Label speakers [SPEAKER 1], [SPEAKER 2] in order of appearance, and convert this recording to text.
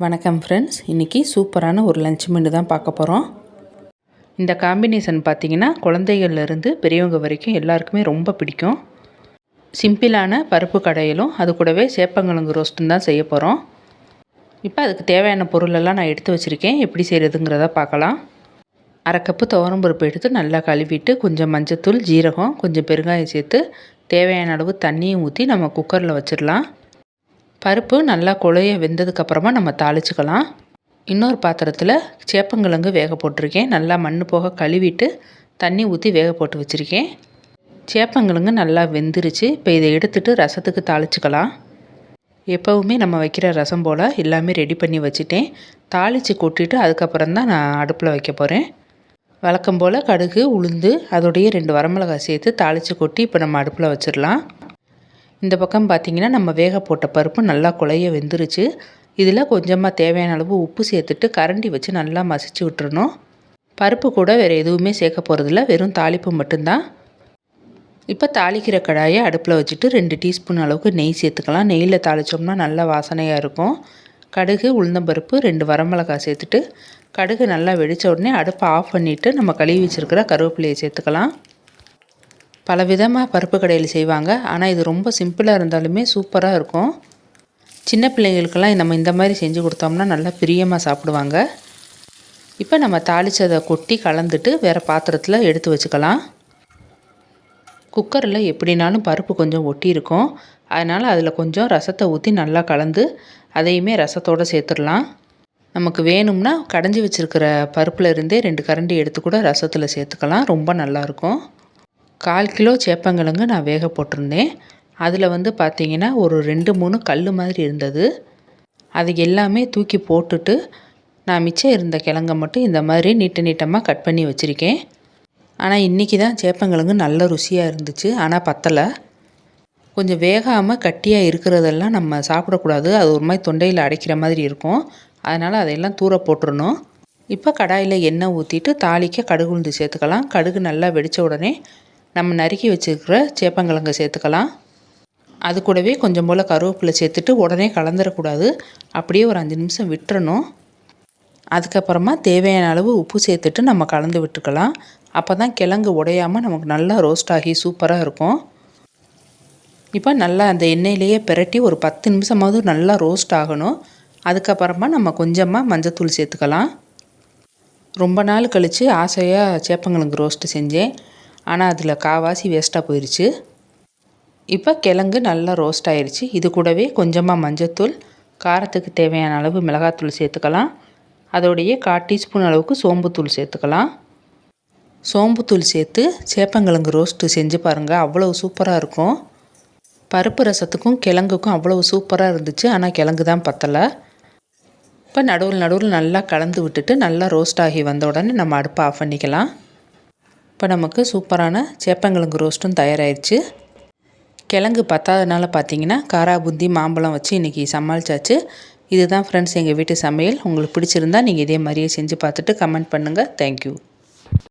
[SPEAKER 1] வணக்கம் ஃப்ரெண்ட்ஸ் இன்றைக்கி சூப்பரான ஒரு லஞ்ச் மெனு தான் பார்க்க போகிறோம் இந்த காம்பினேஷன் பார்த்திங்கன்னா குழந்தைகள்லேருந்து பெரியவங்க வரைக்கும் எல்லாருக்குமே ரொம்ப பிடிக்கும். சிம்பிளான பருப்பு கடையிலும் அது கூடவே சேப்பங்கிழங்கு ரோஸ்ட்டும் தான் செய்ய போகிறோம் இப்போ அதுக்கு தேவையான பொருளெல்லாம் நான் எடுத்து வச்சுருக்கேன். எப்படி செய்கிறதுங்கிறத பார்க்கலாம். அரை கப்பு துவரம்பருப்பு எடுத்து நல்லா கழுவிட்டு கொஞ்சம் மஞ்சத்தூள் ஜீரகம் கொஞ்சம் பெருங்காயம் சேர்த்து தேவையான அளவு தண்ணியும் ஊற்றி நம்ம குக்கரில் வச்சிடலாம். பருப்பு நல்லா குழைய வெந்ததுக்கப்புறமா நம்ம தாளிச்சுக்கலாம். இன்னொரு பாத்திரத்தில் சேப்பங்கிழங்கு வேக போட்டிருக்கேன். நல்லா மண் போக கழுவிட்டு தண்ணி ஊற்றி வேக போட்டு வச்சுருக்கேன். சேப்பங்கிழங்கு நல்லா வெந்துருச்சு. இப்போ இதை எடுத்துகிட்டு ரசத்துக்கு தாளிச்சுக்கலாம். எப்போவுமே நம்ம வைக்கிற ரசம் போல் எல்லாமே ரெடி பண்ணி வச்சுட்டேன். தாளித்து கொட்டிட்டு அதுக்கப்புறம் தான் நான் அடுப்பில் வைக்க போகிறேன் வழக்கம் போல் கடுகு உளுந்து அதோடைய ரெண்டு வரமிளகாய் சேர்த்து தாளித்து கொட்டி இப்போ நம்ம அடுப்பில் வச்சிடலாம். இந்த பக்கம் பார்த்திங்கன்னா நம்ம வேக போட்ட பருப்பு நல்லா குழைய வெந்துருச்சு. இதில் கொஞ்சமாக தேவையான அளவு உப்பு சேர்த்துட்டு கரண்டி வச்சு நல்லா மசிச்சு விட்டுறணும். பருப்பு கூட வேறு எதுவுமே சேர்க்க போகிறதில்ல வெறும் தாளிப்பு மட்டும்தான். இப்போ தாளிக்கிற கடாயை அடுப்பில் வச்சுட்டு ரெண்டு டீஸ்பூன் அளவுக்கு நெய் சேர்த்துக்கலாம். நெய்யில் தாளித்தோம்னா நல்லா வாசனையாக இருக்கும். கடுகு உளுந்தம்பருப்பு ரெண்டு வரமிளகாய் சேர்த்துட்டு கடுகு நல்லா வெடித்த உடனே அடுப்பை ஆஃப் பண்ணிவிட்டு நம்ம கழுவி வச்சுருக்கிற கருவேப்பிலையை சேர்த்துக்கலாம். பல விதமாக பருப்பு கடையில் செய்வாங்க. ஆனால் இது ரொம்ப சிம்பிளாக இருந்தாலுமே சூப்பராக இருக்கும். சின்ன பிள்ளைங்களுக்கெல்லாம் நம்ம இந்த மாதிரி செஞ்சு கொடுத்தோம்னா நல்லா பிரியமாக சாப்பிடுவாங்க. இப்போ நம்ம தாளித்ததை கொட்டி கலந்துட்டு வேறு பாத்திரத்தில் எடுத்து வச்சுக்கலாம். குக்கரில் எப்படினாலும் பருப்பு கொஞ்சம் ஒட்டி இருக்கும். அதனால் அதில் கொஞ்சம் ரசத்தை ஊற்றி நல்லா கலந்து அதையுமே ரசத்தோடு சேர்த்துடலாம். நமக்கு வேணும்னா கடைஞ்சி வச்சுருக்கிற பருப்பில் இருந்தே ரெண்டு கரண்டி எடுத்து கூட ரசத்தில் சேர்த்துக்கலாம். ரொம்ப நல்லாயிருக்கும் கால் கிலோ சேப்பங்கிழங்கு நான் வேக போட்டிருந்தேன். அதில் வந்து பார்த்திங்கன்னா ஒரு ரெண்டு மூணு கல் மாதிரி இருந்தது. அது எல்லாமே தூக்கி போட்டுட்டு நான் மிச்சம் இருந்த கிழங்கை மட்டும் இந்த மாதிரி நீட்ட நீட்டமாக கட் பண்ணி வச்சுருக்கேன். ஆனால் இன்றைக்கி தான் சேப்பங்கிழங்கு நல்ல ருசியாக இருந்துச்சு. ஆனால் பத்தலை. கொஞ்சம் வேகாமல் கட்டியாக இருக்கிறதெல்லாம் நம்ம சாப்பிடக்கூடாது. அது ஒரு மாதிரி தொண்டையில் அடைக்கிற மாதிரி இருக்கும். அதனால் அதையெல்லாம் தூர போட்டுடணும் இப்போ கடாயில் எண்ணெய் ஊற்றிட்டு தாளிக்க கடுகு உளுந்து சேர்த்துக்கலாம். கடுகு நல்லா வெடித்த உடனே நம்ம நறுக்கி வச்சுருக்கிற சேப்பங்கிழங்கு சேர்த்துக்கலாம். அது கூடவே கொஞ்சம் போல் கருவேப்பிலை சேர்த்துட்டு உடனே கலந்துடக்கூடாது அப்படியே ஒரு அஞ்சு நிமிஷம் விட்டுறணும். அதுக்கப்புறமா தேவையான அளவு உப்பு சேர்த்துட்டு நம்ம கலந்து விட்டுக்கலாம். அப்போ தான் கிழங்கு உடையாமல் நமக்கு நல்லா ரோஸ்ட் ஆகி சூப்பராக இருக்கும். இப்போ நல்லா அந்த எண்ணெயிலேயே பிரட்டி ஒரு பத்து நிமிஷமாவது நல்லா ரோஸ்ட் ஆகணும். அதுக்கப்புறமா நம்ம கொஞ்சமாக மஞ்சத்தூள் சேர்த்துக்கலாம். ரொம்ப நாள் கழித்து ஆசையாக சேப்பங்கிழங்கு ரோஸ்ட்டு செஞ்சேன். ஆனால் அதில் காவாசி வேஸ்ட்டாக போயிடுச்சு இப்போ கிழங்கு நல்லா ரோஸ்ட் ஆயிடுச்சு இது கூடவே கொஞ்சமாக மஞ்சத்தூள் காரத்துக்கு தேவையான அளவு மிளகாத்தூள் சேர்த்துக்கலாம். அதோடைய கால் டீஸ்பூன் அளவுக்கு சோம்புத்தூள் சேர்த்துக்கலாம். சோம்புத்தூள் சேர்த்து சேப்பங்கிழங்கு ரோஸ்ட்டு செஞ்சு பாருங்கள் அவ்வளோ சூப்பராக இருக்கும். பருப்பு ரசத்துக்கும் கிழங்குக்கும் அவ்வளோ சூப்பராக இருந்துச்சு ஆனால் கிழங்கு தான் பத்தலை. இப்போ நடுவில் நடுவில் நல்லா கலந்து விட்டுட்டு நல்லா ரோஸ்ட் ஆகி வந்த உடனே நம்ம அடுப்பை ஆஃப் பண்ணிக்கலாம். இப்போ நமக்கு சூப்பரான சேப்பங்கிழங்கு ரோஸ்ட்டும் தயாராகிடுச்சு கிழங்கு பத்தாததுனால பார்த்தீங்கன்னா காரா புந்தி மாம்பழம் வச்சு இன்றைக்கி சமாளித்தாச்சு இதுதான் ஃப்ரெண்ட்ஸ் எங்கள் வீட்டு சமையல். உங்களுக்கு பிடிச்சிருந்தா நீங்கள் இதே மாதிரியே செஞ்சு பார்த்துட்டு கமெண்ட் பண்ணுங்கள் தேங்க்யூ